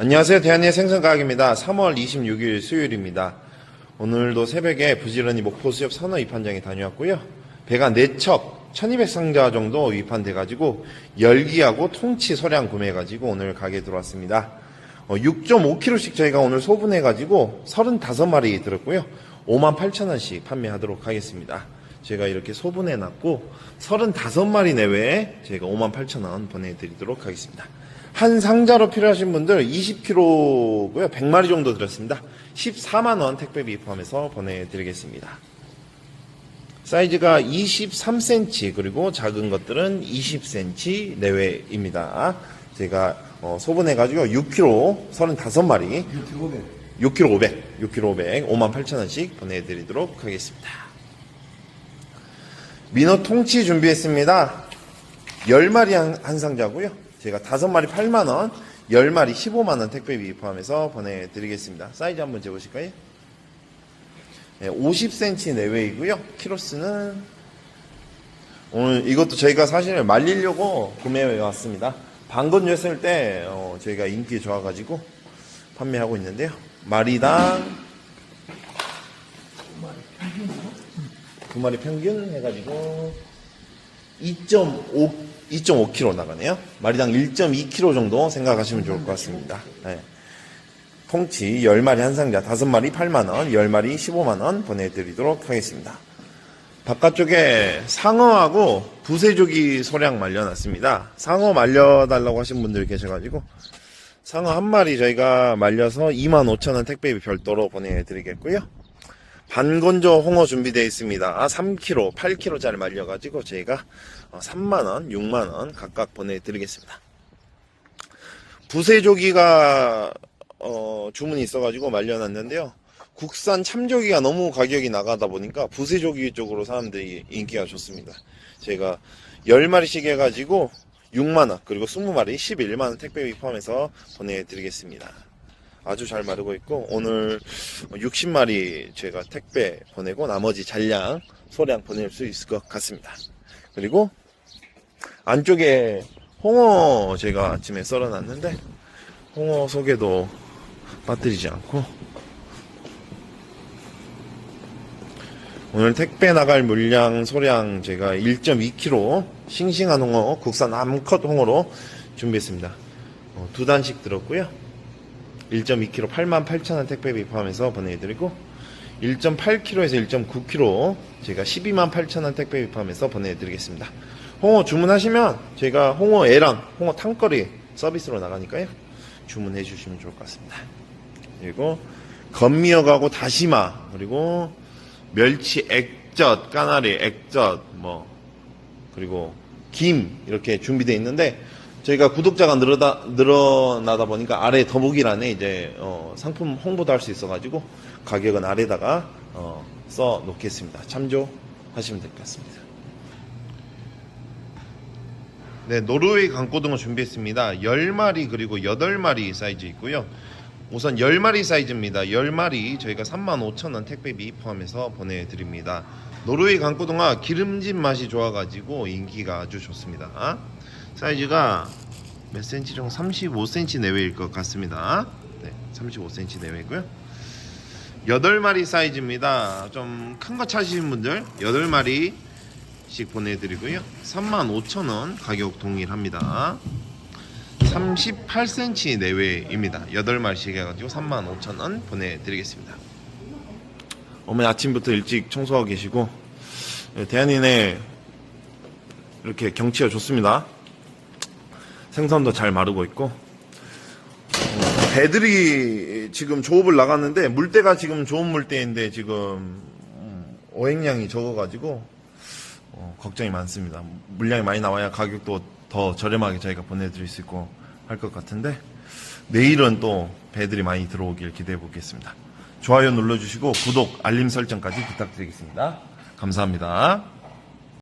안녕하세요. 대한의 생선가격입니다. 3월 26일 수요일입니다. 오늘도 새벽에 부지런히 목포 수협 산업 입판장에 다녀왔고요. 배가 4척, 1200상자 정도 입판돼가지고 열기하고 통치 소량 구매해가지고 오늘 가게에 들어왔습니다. 어, 6.5kg씩 저희가 오늘 소분해가지고 35마리 들었고요. 58,000원씩 판매하도록 하겠습니다. 제가 이렇게 소분해놨고 35마리 내외에 제가 58,000원 보내드리도록 하겠습니다. 한 상자로 필요하신 분들 20kg고요. 100마리 정도 들었습니다. 14만원 택배비 포함해서 보내드리겠습니다. 사이즈가 23cm 그리고 작은 것들은 20cm 내외입니다. 제가 어, 소분해가지고 6kg 35마리 유튜브에 6kg 500, 6kg 500, 58,000원씩 보내드리도록 하겠습니다. 민어 통치 준비했습니다. 10마리 한, 한 상자고요. 제가 5마리 8만원, 10마리 15만 원 택배비 포함해서 보내드리겠습니다. 사이즈 한번 재보실까요? 네, 50cm 내외이고요. 키로수는 오늘 이것도 저희가 사실 말리려고 구매해 왔습니다. 방건조 했을 때 어, 저희가 인기 좋아가지고 판매하고 있는데요. 마리당 두 마리 평균 해가지고 2.5 2.5kg 나가네요. 마리당 1.2kg 정도 생각하시면 좋을 것 같습니다. 네. 통치 10마리 한 상자 5마리 8만원, 10마리 15만원 보내드리도록 하겠습니다. 바깥쪽에 상어하고 부세조기 소량 말려놨습니다. 상어 말려달라고 하신 분들 계셔가지고 상어 한 마리 저희가 말려서 25,000원 택배비 별도로 보내드리겠고요. 반건조 홍어 준비되어 있습니다. 3kg, 8kg짜리 말려가지고 저희가 3만원, 6만원 각각 보내드리겠습니다. 부세조기가 어, 주문이 있어가지고 말려놨는데요. 국산 참조기가 너무 가격이 나가다 보니까 부세조기 쪽으로 사람들이 인기가 좋습니다. 제가 10마리씩 해가지고 6만원, 그리고 20마리 11만원 택배비 포함해서 보내드리겠습니다. 아주 잘 마르고 있고, 오늘 60마리 제가 택배 보내고 나머지 잔량, 소량 보낼 수 있을 것 같습니다. 그리고 안쪽에 홍어 제가 아침에 썰어놨는데, 홍어 속에도 빠뜨리지 않고, 오늘 택배 나갈 물량 소량 제가 1.2kg 싱싱한 홍어 국산 암컷 홍어로 준비했습니다. 어, 두 단씩 들었고요. 1.2kg 88,000원 택배비 포함해서 보내드리고 1.8kg에서 1.9kg 제가 12만 8천원 택배비 포함해서 보내드리겠습니다. 홍어 주문하시면 제가 홍어 애랑 홍어 탕거리 서비스로 나가니까요. 주문해 주시면 좋을 것 같습니다. 그리고 건미역하고 다시마 그리고 멸치 액젓, 까나리 액젓 뭐 그리고 김 이렇게 준비되어 있는데 저희가 구독자가 늘어다, 늘어나다 보니까 아래 더보기란에 이제 어, 상품 홍보도 할 수 있어가지고 가격은 아래다가 어, 써 놓겠습니다. 참조하시면 될 것 같습니다. 네, 노르웨이 강고등어 준비했습니다. 10마리 그리고 8마리 사이즈 있고요. 우선 10마리 사이즈입니다. 10마리 저희가 35,000원 택배비 포함해서 보내드립니다. 노르웨이 강고등어 기름진 맛이 좋아가지고 인기가 아주 좋습니다. 사이즈가 몇 정도? 35cm 내외일 것 같습니다. 네, 35cm 내외고요. 8마리 사이즈입니다. 좀 큰 거 찾으신 분들 8마리씩 보내드리고요. 35,000원 가격 동일합니다. 38cm 내외입니다. 8마리씩 해가지고 35,000원 보내드리겠습니다. 어머니 아침부터 일찍 청소하고 계시고 예, 대한인의 이렇게 경치가 좋습니다. 생선도 잘 마르고 있고 어, 배들이 지금 조업을 나갔는데 물때가 지금 좋은 물때인데 지금 음, 어획량이 적어가지고 어, 걱정이 많습니다. 물량이 많이 나와야 가격도 더 저렴하게 저희가 보내드릴 수 있고 할 것 같은데 내일은 또 배들이 많이 들어오길 기대해 보겠습니다. 좋아요 눌러주시고 구독, 알림 설정까지 부탁드리겠습니다. 감사합니다.